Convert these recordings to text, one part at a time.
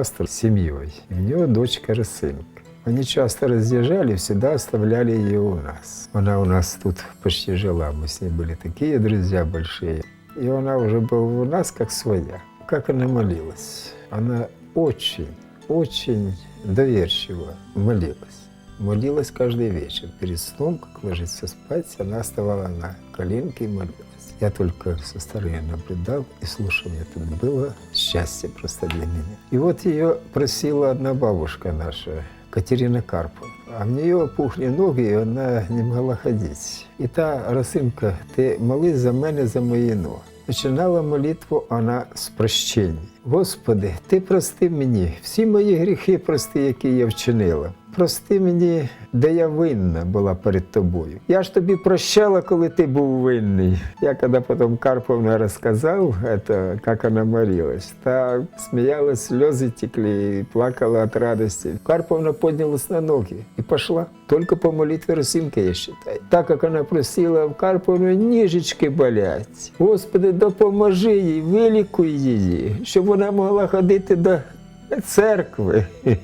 пастор с семьей. У него дочка Росынка. Они часто разъезжали, всегда оставляли ее у нас. Она у нас тут почти жила, мы с ней были такие друзья большие. И она уже была у нас как своя. Как она молилась? Она очень, очень доверчиво молилась. Молилась каждый вечер. Перед сном, как ложится спать, она вставала на коленки и молилась. Я только со стороны наблюдал и слушал. Это было счастье просто для меня. И вот ее просила одна бабушка наша, Катерина Карпова. А в нее опухли ноги, і вона не могла ходити. І та Росинка, ти молись за мене, за мої ноги. Починала молитву вона з прощення. Господи, ти прости мені всі мої гріхи прости, які я вчинила. Прости мені, де я винна була перед тобою. Я ж тобі прощала, коли ти був винний. Я коли потім Карповна розказав, это, як вона молилась, та сміялась, сльози текли плакала від радості. Карповна піднялась на ноги і пішла. Только по молитве Росинки, я считаю. Так як вона просила в Карповну, ніжечки болять. Господи, допоможи їй, вилікуй її, щоб вона могла ходити до церкви.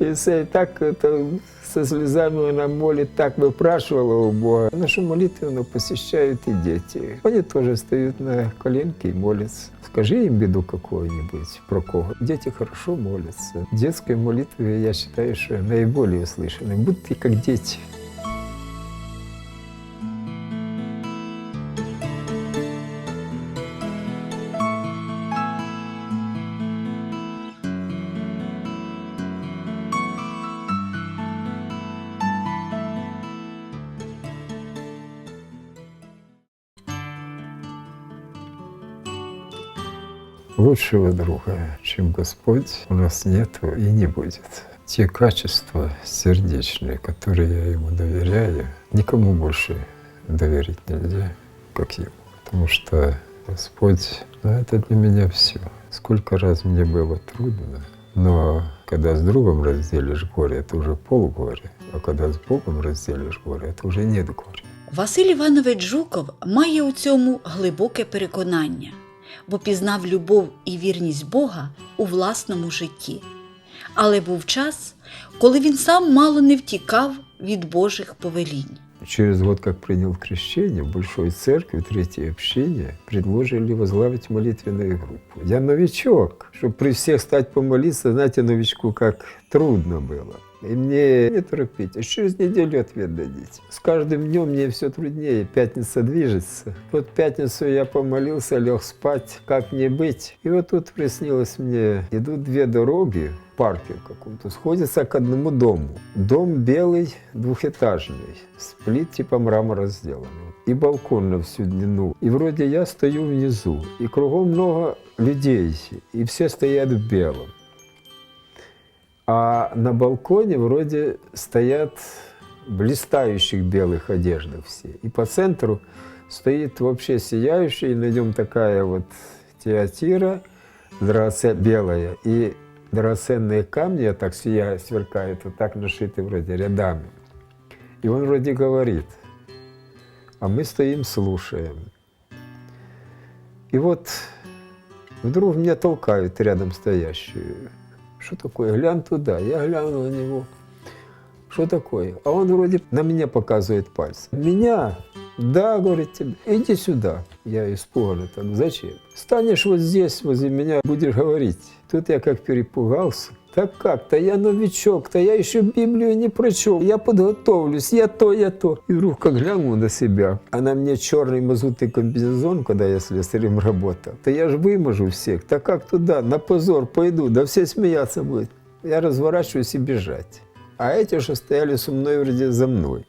І все, і так то, со слезами вона молит, так выпрашивала у Бога. Нашу молитву посещают и дети. Они тоже встают на коленки и молятся. Скажи им беду какую-нибудь про кого. Дети хорошо молятся. Детской молитвы, я считаю, что наиболее услышаны. Будьте как дети. Лучшего друга, чем Господь, у нас нет и не будет. Те качества сердечные, которые я ему доверяю, никому больше доверить нельзя, как ему. Потому что Господь, ну, это для меня все. Сколько раз мне было трудно, но когда с другом разделишь горе, это уже полгоря. А когда с Богом разделишь горе, это уже нет горя. Василь Іванович Жуков має у цьому глибоке переконання, бо пізнав любов і вірність Бога у власному житті. Але був час, коли він сам мало не втікав від Божих повелінь. Через год, как принял крещение, в Большой Церкви, Третье общение, предложили возглавить молитвенную группу. Я новичок, чтобы при всех стать помолиться, знаете, новичку как трудно было. И мне не торопить, а через неделю ответ дадите. С каждым днем мне все труднее, пятница движется. Вот пятницу я помолился, лег спать, как мне быть. И вот тут приснилось мне, идут две дороги, парке каком-то, сходятся к одному дому. Дом белый, двухэтажный, с плит типа мрамора сделан. И балкон на всю длину. И вроде я стою внизу, и кругом много людей, и все стоят в белом. А на балконе вроде стоят блистающих белых одеждах все. И по центру стоит вообще сияющий, на нем такая вот театира драгоце- белая. И драгоценные камни, так сияют, сверкают, вот так нашиты вроде рядами. И он вроде говорит, а мы стоим, слушаем. И вот вдруг меня толкают рядом стоящую. Что такое? Глянь туда. Я глянул на него. Что такое? А он вроде на меня показывает пальцем. Меня? Да, говорит тебе. Иди сюда. Я испуганно там. Зачем? Станешь вот здесь возле меня, будешь говорить. Тут я как перепугался. Так как-то, я новичок-то, я еще Библию не прочел, я подготовлюсь, я то, я то. И вдруг как глянул на себя, а на мне черный мазутный комбинезон, когда я слесарем работал, то я же выможу всех, так как туда, на позор пойду, да все смеяться будут. Я разворачиваюсь и бежать. А эти же стояли со мной вроде за мной.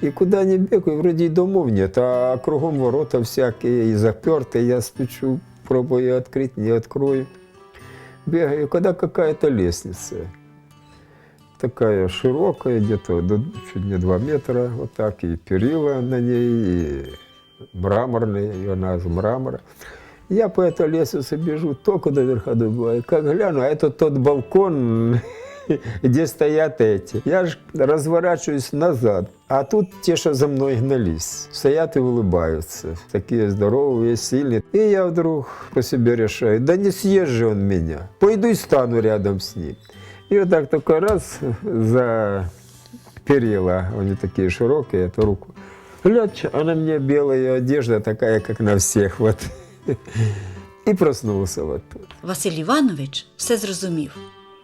И куда ни бегаю, вроде и домов нет, а кругом ворота всякие и заперты. Я стучу, пробую открыть, не открою. Бегаю, когда какая-то лестница. Такая широкая, где-то до- чуть не 2 метра, вот так, и перила на ней, и мраморные, и она из мрамора. Я по этой лестнице бежу, только до верха добываю. Как гляну, а это тот балкон, где стоят эти. Я ж разворачиваюсь назад, а тут те, что за мной гнались, стоят и улыбаются. Такие здоровые, сильные. И я вдруг по себе решаю, да не съест же он меня. Пойду и стану рядом с ним. И вот так только раз за перила, они такие широкие, эту руку. Глядь, а на мне белая одежда такая, как на всех. Вот. И проснулся вот тут. Василь Іванович все зрозумів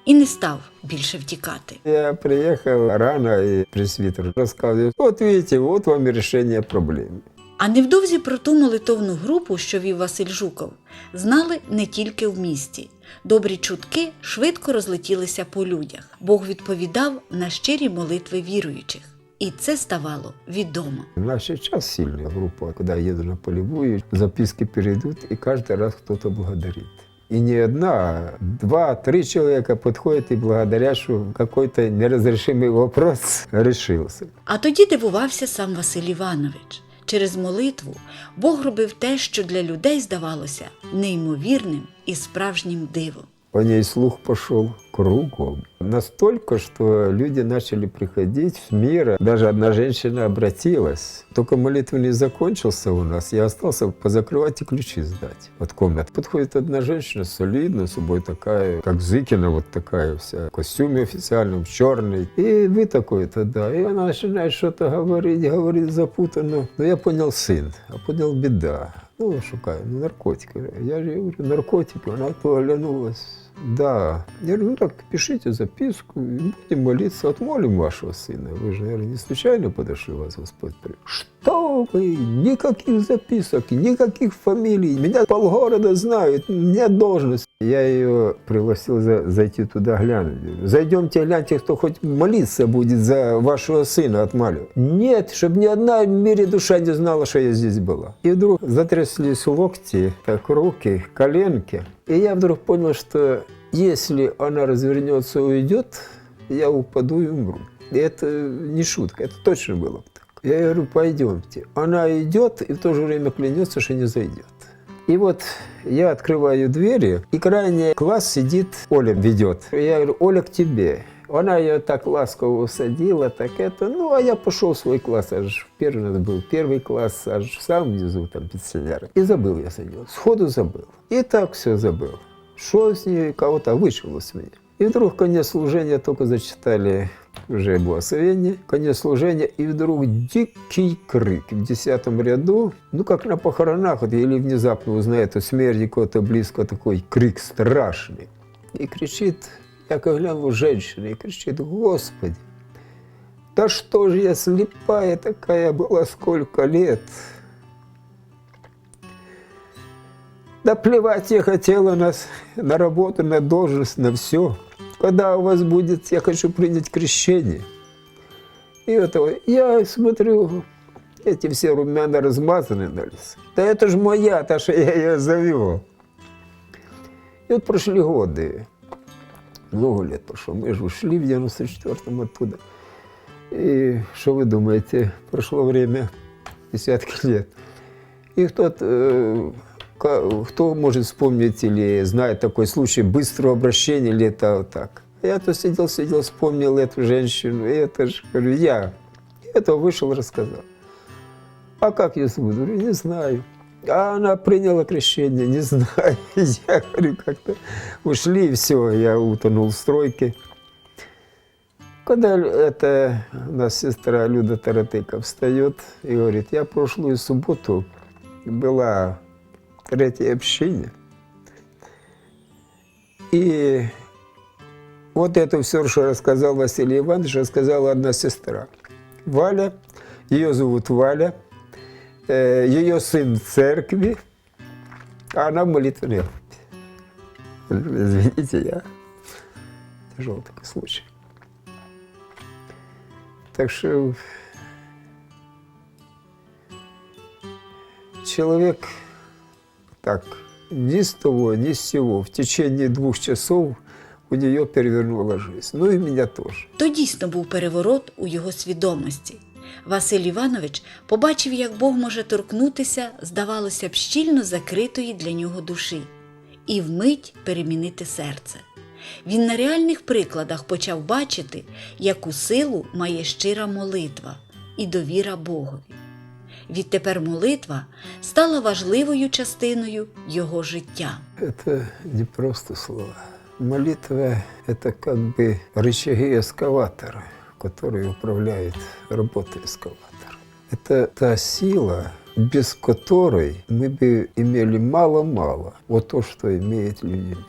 і не став більше втікати. Я приехал рано, и пресвитер рассказывает, вот видите, вот вам и решение проблемы. А невдовзі про ту молитовну групу, що вів Василь Жуков, знали не тільки в місті. Добрі чутки швидко розлетілися по людях. Бог відповідав на щирі молитви віруючих, і це ставало відомо. У нас сейчас сильная группа, когда я еду на полевую, записки перейдут, и каждый раз кто-то благодарит. И не одна, а два, три человека подходят и благодаря, что какой-то неразрешимый вопрос решился. А тоді дивувався сам Василь Іванович. Через молитву Бог робив те, що для людей здавалося неймовірним і справжнім дивом. По ней слух пішов кругом. Настолько, что люди начали приходить с мира. Даже одна женщина обратилась. Только молитва не закончился у нас. Я остался позакрывать и ключи сдать от комнат. Подходит одна женщина солидная, с собой такая, как Зыкина, вот такая вся, в костюме официальном, черный. И вы такой-то, да. И она начинает что-то говорить, говорит запутанно. Но я понял сын, а понял беда. Ну, шукаю, ну, наркотики. Я же говорю, наркотики. Она то оглянулась. Да. Я говорю, ну так, пишите записку, и будем молиться, отмолим вашего сына. Вы же, наверное, не случайно подошли, вас Господь при... Что вы? Никаких записок, никаких фамилий. Меня полгорода знают, нет должности. Я ее пригласил за- зайти туда глянуть. Зайдемте, гляньте, кто хоть молиться будет за вашего сына отмаливать. Нет, чтобы ни одна в мире душа не знала, что я здесь была. И вдруг затряслись локти, так руки, коленки. И я вдруг понял, что если она развернется и уйдет, я упаду и умру. И это не шутка, это точно было так. Я говорю, пойдемте. Она идет и в то же время клянется, что не зайдет. И вот я открываю двери, и крайний класс сидит, Оля ведет. Я говорю, Оля, к тебе. Вона його так ласково садила, таке то. Ну, а я пішов в свій клас, аж перший нас був перший клас, аж в сам внизу там під селяром. І забив я за нього. Сходу забив. І так все забив. Що з нього, кого-то а вийшло з мене. И вдруг конец служения только зачитали уже благословение, конец служения, и вдруг дикий крик в десятом ряду, ну как на похоронах, вот или внезапно узнает смерть кого-то близко, такой крик страшный. И кричит я как глянул женщина, и кричит, Господи, да что же я слепая такая была сколько лет? Да плевать я хотела на, с- на работу, на должность, на все. Когда у вас будет, я хочу принять крещение. И этого, я смотрю, эти все румяна размазаны на лице. Да это же моя, та, что я ее завел. И вот прошли годы. Много лет прошло. Мы же ушли в 94-м оттуда. И что вы думаете, прошло время, десятки лет. И кто-то, э, ка- кто может вспомнить или знает такой случай быстрого обращения или это вот так? Я то сидел, сидел, вспомнил эту женщину, и это же, говорю, я. И это вышел, рассказал. А как ее зовут? Говорю, не знаю. А она приняла крещение, не знаю. Я говорю, как-то ушли, и все, я утонул в стройке. Когда это у нас сестра Люда Таратыка встает и говорит, я прошлую субботу была в третьей общине, и вот это все, что рассказал Василий Иванович, рассказала одна сестра. Валя, ее зовут Валя, ее сын в церкви, а она молитвенной группе. Извините, я тяжелый такой случай. Так что человек так ни с того, ни с сего в течение двух часов у нее перевернула жизнь. Ну и меня тоже. То дійсно був переворот у його свідомості. Василь Іванович побачив, як Бог може торкнутися, здавалося б, щільно закритої для нього душі, і вмить перемінити серце. він на реальних прикладах почав бачити, яку силу має щира молитва і довіра Богові. Відтепер молитва стала важливою частиною його життя. Это не просто слова. Молитва – это как бы рычаги эскаватора, которые управляют работой эскаватора. Это та сила, без которой мы бы имели мало-мало вот то, что имеет люди мира.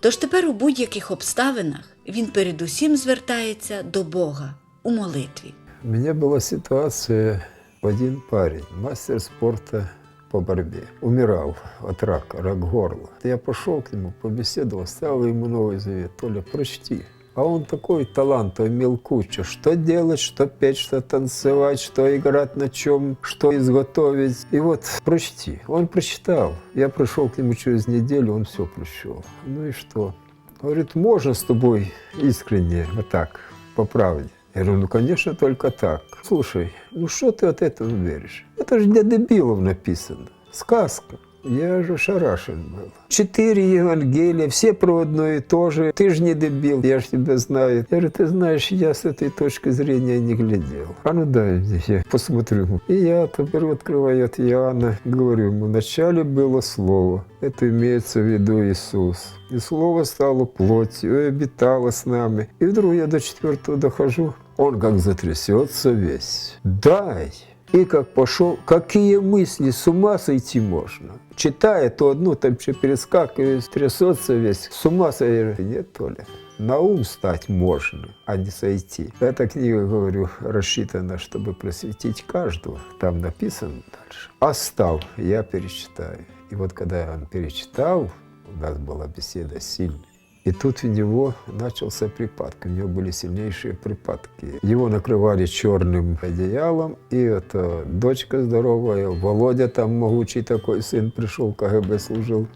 Тож тепер у будь-яких обставинах він передусім звертається до Бога у молитві. У меня была ситуация, один парень, мастер спорта по борьбе, умирал от рака, рак горла. Я пошел к нему, побеседовал, ставил ему Новый Завет, Толя, прочти. А он такой талант имел кучу. Что делать, что петь, что танцевать, что играть на чем, что изготовить. И вот прочти. Он прочитал. Я пришел к нему через неделю, он все прочел. Ну и что? Говорит, можно с тобой искренне, вот так, по правде. Я говорю, ну, конечно, только так. Слушай, ну что ты от этого веришь? Это же для дебилов написано. Сказка. Я же шарашен был. Четыре Евангелия, все про одно и то же. Ты же не дебил, я же тебя знаю. Я говорю, ты знаешь, я с этой точки зрения не глядел. А ну дай мне, я посмотрю. И я теперь открываю от Иоанна, говорю ему, вначале было Слово. Это имеется в виду Иисус. И Слово стало плотью и обитало с нами. И вдруг я до четвертого дохожу, он как затрясется весь. Дай! И как пошел, какие мысли, с ума сойти можно. Читая то одну, там что перескакивает, трясется весь. С ума сойти. Нет, Толя. На ум стать можно, а не сойти. Эта книга, говорю, рассчитана, чтобы просветить каждого. Там написано дальше. Остав, я перечитаю. И вот когда он перечитал, у нас была беседа сильная. И тут у него начался припадок. У него были сильнейшие припадки. Его накрывали черным одеялом. И это дочка здоровая, Володя там могучий такой сын пришел, КГБ служил.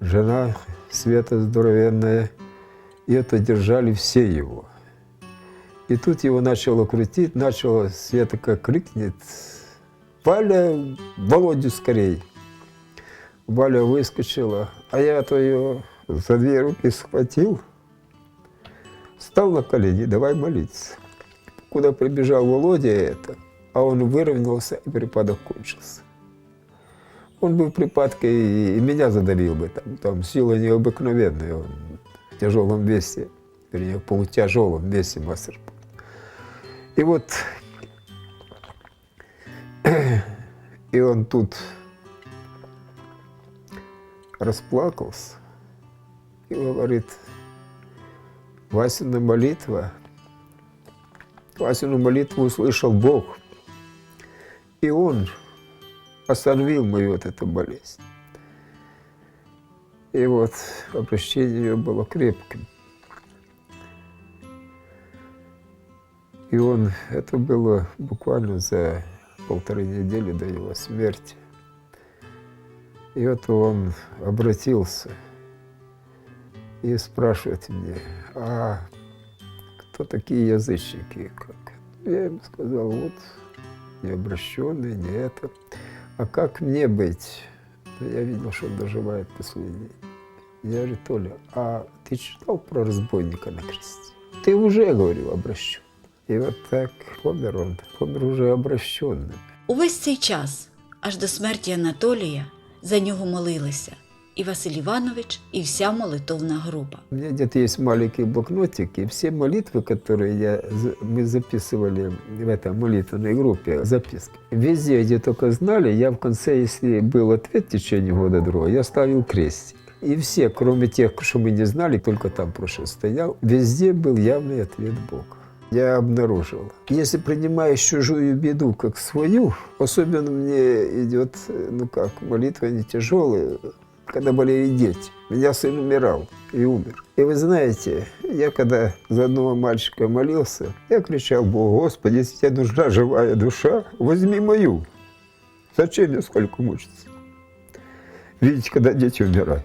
Жена Света здоровенная. И это держали все его. И тут его начало крутить, начало Света как крикнет, Валя, Володю скорей. Валя выскочила, а я-то ее за две руки схватил, стал на колени, давай молиться. Куда прибежал Володя это, а он выровнялся, и припадок кончился. Он был в припадке и, и меня задавил бы, там, там сила необыкновенная, он в тяжелом весе, вернее, в полутяжелом весе мастер. И вот, и он тут расплакался и говорит, Васина молитва, Васину молитву услышал Бог, и Он остановил мою вот эту болезнь. И вот обращение ее было крепким. И он, это было буквально за полторы недели до его смерти. И вот он обратился и спрашивает меня, а кто такие язычники? Как? Я ему сказал, вот не обращенный, не это. А как мне быть? Ну, Я видел, что он доживает последний. Я говорю, Толя, а ты читал про разбойника на кресте? Ты уже, говорю, обращен. И вот так помер он, помер уже обращенным. Увесь цей час, аж до смерті Анатолія, за нього молилися і Василь Іванович, і вся молитовна група. У меня где-то есть маленький блокнотик, и все молитвы, которые я, за- мы записывали в этой молитвенной группе, записки. Везде, где только знали, я в конце, если был ответ в течение года-другого, я ставил крестик. И все, кроме тех, что мы не знали, только там прошлый стоял, везде был явный ответ Бога. Я обнаружил, если принимаешь чужую беду как свою, особенно мне идет, э, ну как, молитва не тяжелая, когда болели дети. У меня сын умирал и умер. И вы знаете, я когда за одного мальчика молился, я кричал Богу, Господи, если тебе нужна живая душа, возьми мою. Зачем мне сколько мучиться? Видите, когда дети умирают.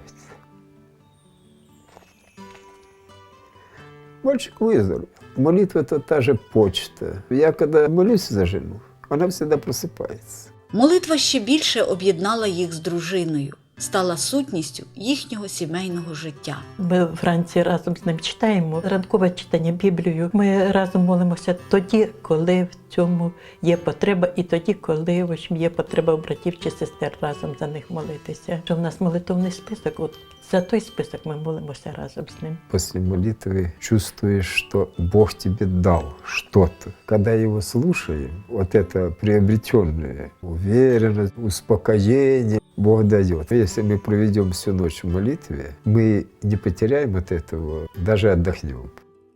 Мальчик выздоровел. Молитва – это та же почта. Я когда молюсь за жену, она всегда просыпается. Молитва ще більше об'єднала їх з дружиною, стала сутністю їхнього сімейного життя. Ми вранці разом з ним читаємо ранкове читання Біблію. Ми разом молимося тоді, коли в цьому є потреба, і тоді, коли в общем, є потреба у братів чи сестер разом за них молитися. Що в нас молитовний список, от за той список ми молимося разом з ним. После молитвы чувствуешь, что Бог тебе дал что-то. Когда его слушаем, вот это приобретенное, уверенность, успокоение Бог дает. Если мы проведем всю ночь в молитве, мы не потеряем от этого, даже отдохнем.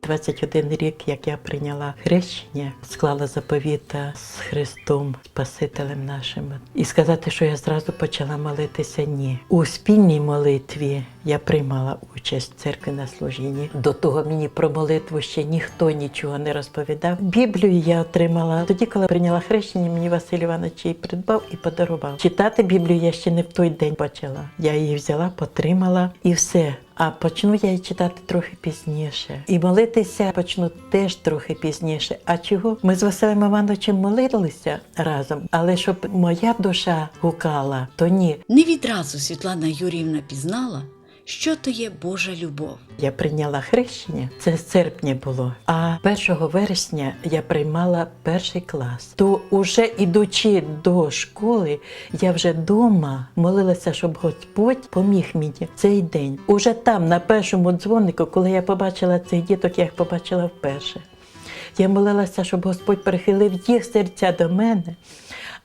21 рік, як я прийняла хрещення, склала заповіта з Христом, Спасителем нашим. І сказати, що я зразу почала молитися, ні. У спільній молитві я приймала участь в церкві на служінні. До того мені про молитву ще ніхто нічого не розповідав. Біблію я отримала тоді, коли прийняла хрещення, мені Василь Іванович її придбав і подарував. Читати Біблію я ще не в той день почала. Я її взяла, потримала і все. А почну я її читати трохи пізніше. І молитися почну теж трохи пізніше. А чого? Ми з Василем Івановичем молилися разом, але щоб моя душа гукала, то ні. Не відразу Світлана Юріївна пізнала, що то є Божа любов. Я прийняла хрещення, це з серпня було. А 1 вересня я приймала перший клас. То уже ідучи до школи, я вже вдома молилася, щоб Господь поміг мені цей день. Уже там, на першому дзвонику, коли я побачила цих діток, я їх побачила вперше. Я молилася, щоб Господь прихилив їх серця до мене,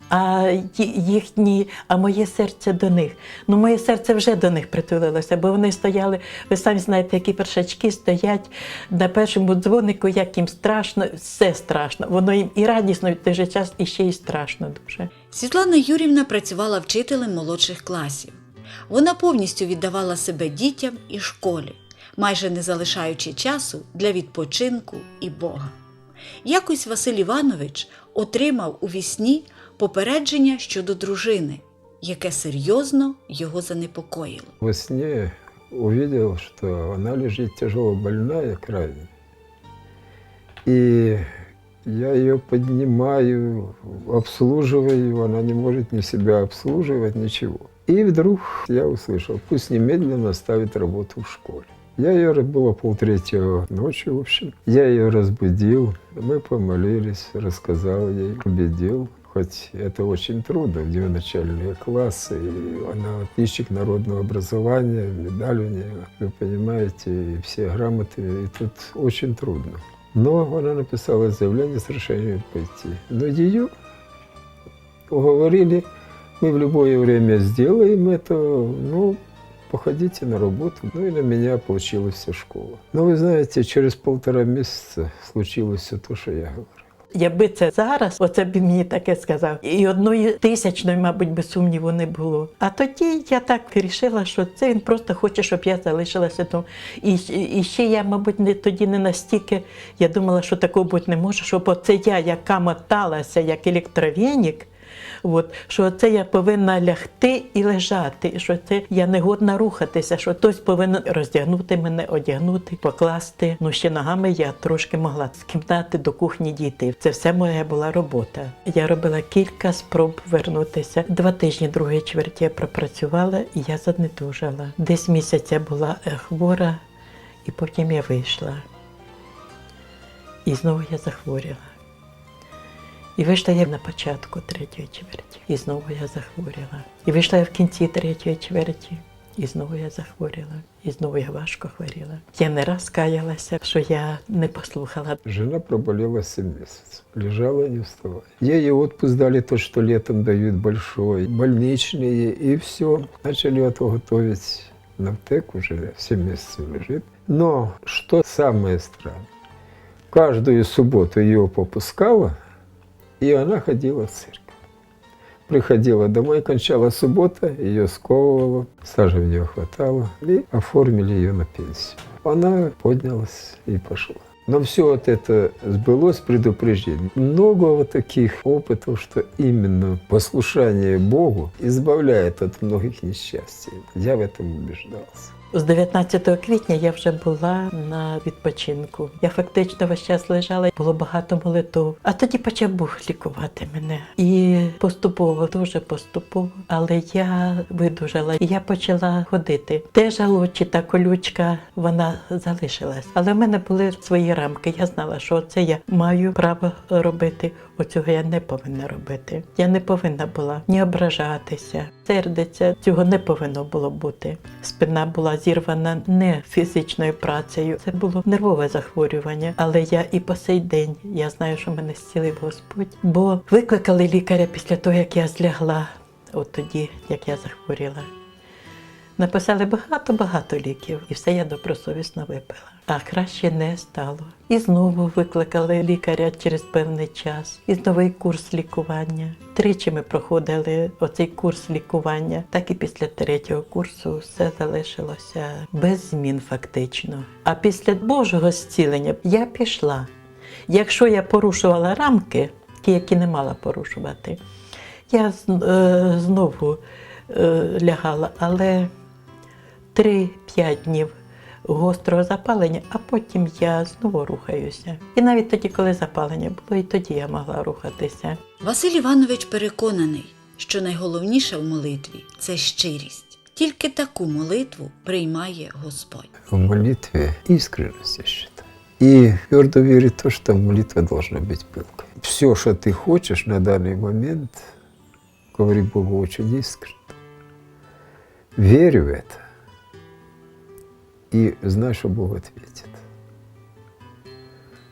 а їхні, а моє серце до них. Ну, моє серце вже до них притулилося, бо вони стояли, ви самі знаєте, які першачки стоять на першому дзвонику, як їм страшно, все страшно. Воно їм і радісно в той же час, і ще й страшно дуже. Світлана Юрівна працювала вчителем молодших класів. Вона повністю віддавала себе дітям і школі, майже не залишаючи часу для відпочинку і Бога. Якось Василь Іванович отримав у вісні попередження щодо дружини, яке серйозно його занепокоїло. Во сне увидел, что она лежит тяжело больная крайне. И я ее поднимаю, обслуживаю, она не может ни себя обслуживать, ничего. И вдруг я услышал, пусть немедленно оставит работу в школе. Я ее, было полтретьего ночи, в общем. Я ее разбудил, мы помолились, рассказал ей, убедил. Хоть это очень трудно, где начальные классы, и она отличник народного образования, медаль у нее, вы понимаете, и все грамоты, и тут очень трудно. Но она написала заявление с решением пойти. Но ее уговорили, мы в любое время сделаем это, ну, походите на работу. Ну и на меня получилась вся школа. Но вы знаете, через полтора месяца случилось все то, что я говорил. Якби це зараз, оце б мені таке сказав. І одної тисячної, мабуть, би сумніву не було. А тоді я так вирішила, що це він просто хоче, щоб я залишилася там. І, і ще я, мабуть, не тоді не настільки. Я думала, що такого бути не може, щоб оце я, яка моталася, як електровенік. От, що це я повинна лягти і лежати, що це я не годна рухатися, що хтось повинен роздягнути мене, одягнути, покласти. Ну ще ногами я трошки могла з до кухні дійти. Це все моя була робота. Я робила кілька спроб вернутися. Два тижні другої чверті я пропрацювала і я занедужала. Десь місяця була е, хвора, і потім я вийшла. І знову я захворіла. І вийшла я на початку третьої чверті, і знову я захворіла. І вийшла я в кінці третьої чверті, і знову я захворіла, і знову я важко хворіла. Я не раз каялася, що я не послухала. Жена проболела 7 месяцев. Лежала не вставая. Ей отпуск дали то, что летом дают большой, больничные, и все. Начали это готовить на ВТЭК, уже 7 месяцев лежит. Но что самое странное, каждую субботу ее попускала, И она ходила в церковь. Приходила домой, кончала суббота, ее сковывало, стажа в нее хватало, и оформили ее на пенсию. Она поднялась и пошла. Но все вот это сбылось предупреждение. Много вот таких опытов, что именно послушание Богу избавляет от многих несчастий. Я в этом убеждался. З 19 квітня я вже була на відпочинку. Я фактично весь час лежала, було багато молитов. А тоді почав Бог лікувати мене. І поступово, дуже поступово, але я видужала. І я почала ходити. Те жалочі та колючка вона залишилась. Але в мене були свої рамки. Я знала, що це я маю право робити. Оцього я не повинна робити. Я не повинна була ні ображатися, сердиться. Цього не повинно було бути. Спина була зірвана не фізичною працею. Це було нервове захворювання. Але я і по сей день я знаю, що мене зцілив Господь. Бо викликали лікаря після того, як я злягла. От тоді, як я захворіла. Написали багато-багато ліків, і все я добросовісно випила. А краще не стало. І знову викликали лікаря через певний час, і новий курс лікування. Тричі ми проходили оцей курс лікування. Так і після третього курсу все залишилося без змін фактично. А після Божого зцілення я пішла. Якщо я порушувала рамки, ті, які не мала порушувати, я е, знову е, лягала, але 3-5 днів гострого запалення, а потім я знову рухаюся. І навіть тоді, коли запалення було, і тоді я могла рухатися. Василь Іванович переконаний, що найголовніше в молитві це щирість. Тільки таку молитву приймає Господь. В молитве искренность, я считаю. И твердо верить в то, что молитва должна быть пылкой. Все, что ты хочешь на данный момент, говори Богу очень искренне. Верю в это. И знай, что Бог ответит.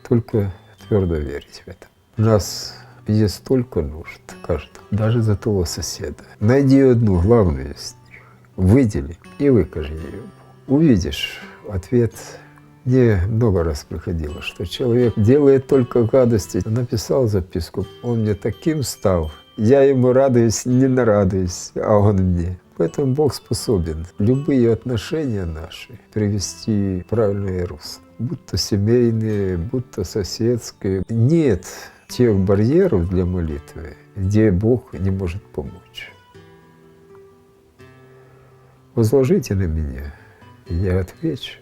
Только твердо верить в это. У нас есть столько нужд каждого, даже за того соседа. Найди одну главную из них, выдели и выкажи ее. Увидишь ответ. Мне много раз приходило, что человек делает только гадости. Написал записку, он мне таким стал. Я ему радуюсь, не нарадуюсь, а он мне. Поэтому Бог способен любые отношения наши привести в правильное русло. Будь то семейные, будь то соседские. Нет тех барьеров для молитвы, где Бог не может помочь. Возложите на меня, и я отвечу.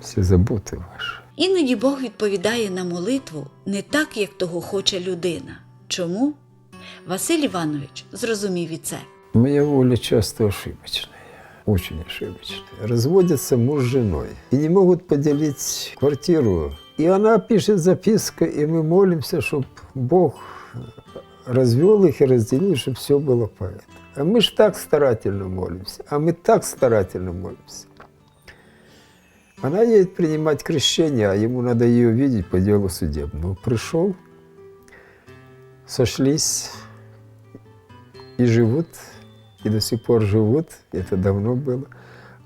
Все заботы ваши. Іноді Бог відповідає на молитву не так, як того хоче людина. Чому? Василь Іванович зрозумів і це. Моя воля часто ошибочная, очень ошибочная. Разводятся муж с женой и не могут поделить квартиру. И она пишет записку, и мы молимся, чтобы Бог развел их и разделил, чтобы все было поэтому. А мы ж так старательно молимся, а мы так старательно молимся. Она едет принимать крещение, а ему надо ее видеть по делу судебному. Пришел, сошлись, и живут, и до сих пор живут, это давно было.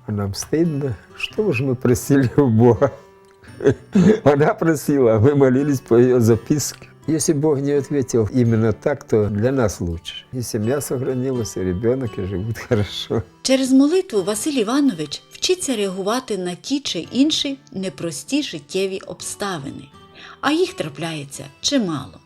А нам стыдно, что же мы просили у Бога. Она просила, а мы молились по ее записке. Если Бог не ответил именно так, то для нас лучше. И семья сохранилась, и ребенок, и живут хорошо. Через молитву Василь Іванович вчиться реагувати на ті чи інші непрості життєві обставини, а їх трапляється чимало.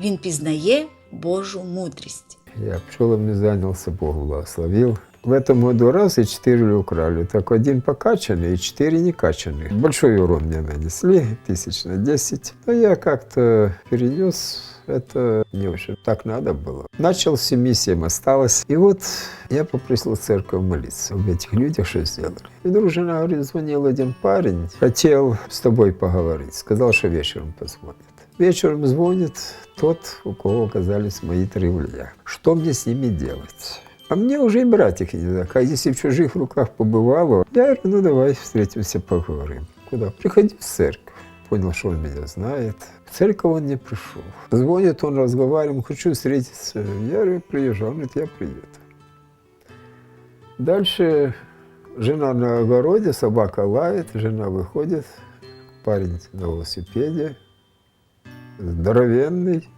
Він пізнає Божу мудрість. Я пчелами занялся, Бог благословил. В этом году раз и четыре украли. Так один покачанный и четыре некачанных. Большой урон мне нанесли, тысяч на десять. Но я как-то перенес это не очень так надо было. Начал с семи, семь осталось. И вот я попросил церковь молиться об этих людях, что сделали. И вдруг жена говорит, звонил один парень, хотел с тобой поговорить. Сказал, что вечером позвонит. Вечером звонит тот, у кого оказались мои тревля. Что мне с ними делать? А мне уже и брать их нельзя. А если в чужих руках побывало, я говорю, ну давай встретимся, поговорим. Куда? Приходи в церковь. Понял, что он меня знает. В церковь он не пришел. Звонит, он разговариваем, хочу встретиться. Я говорю, приезжай. Он говорит, я приеду. Дальше жена на огороде, собака лает, жена выходит, парень на велосипеде, здоровенный.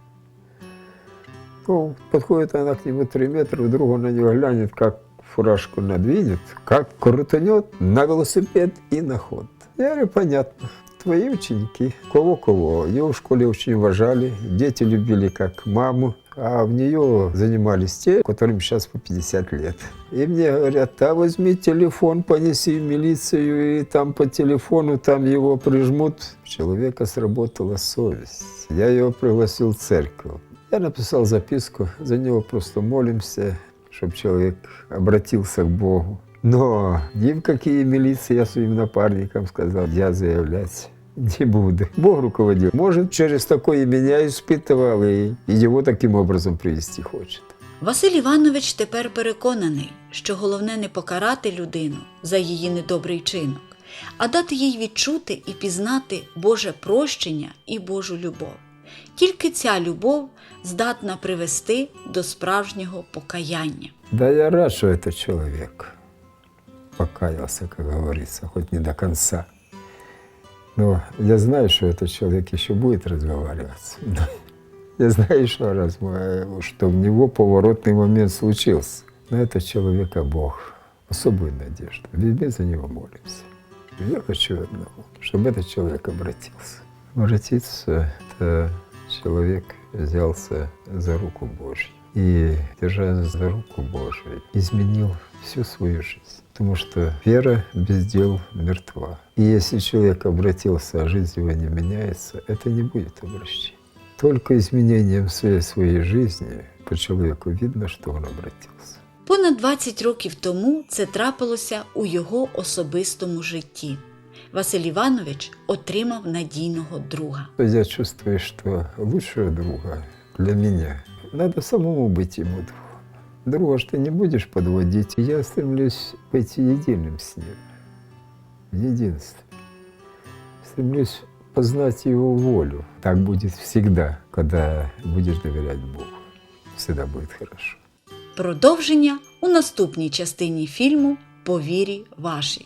Ну, подходит она к нему три метра, вдруг он на нее глянет, как фуражку надвинет, как крутанет на велосипед и на ход. Я говорю, понятно. Твои ученики. Кого-кого. Ее в школе очень уважали, дети любили как маму, а в нее занимались те, которым сейчас по 50 лет. И мне говорят, а возьми телефон, понеси в милицию, и там по телефону там его прижмут. У человека сработала совесть. Я его пригласил в церковь. Я написал записку, за него просто молимся, чтобы человек обратился к Богу. Но в какие милиции я своим напарникам сказал, я заявлять не буду. Бог руководил. Может, через такое и меня испытывал, и, и его таким образом привести хочет. Василь Іванович тепер переконаний, що головне не покарати людину за її недобрий чинок, а дати їй відчути і пізнати Боже прощення і Божу любов. Тільки ця любов здатна привести до справжнього покаяння. Да я рад, что этот человек покаялся, как говорится, хоть не до конца. Но я знаю, что этот человек еще будет разговаривать. Я знаю, что, раз, что в него поворотный момент случился. Но это человека Бог. Особую надежду. Ведь за него молимся. Я хочу одного, чтобы этот человек обратился. Обратиться – это человек взялся за руку Божью. И, держась за руку Божию, изменил всю свою жизнь. Потому что вера без дел мертва. И если человек обратился, а жизнь его не меняется, это не будет обращение. Только изменением всей своей жизни по человеку видно, что он обратился. Понад 20 років тому це трапилося у його особистому житті. Василь Іванович отримав надійного друга. Я чувствую, что лучшего друга для меня надо самому быть ему другом. Друга ж ты не будешь подводить. Я стремлюсь быть единым с ним, в единстве. Стремлюсь познать его волю. Так будет всегда, когда будешь доверять Богу. Всегда будет хорошо. Продовження у наступній частині фільму По вірі вашій.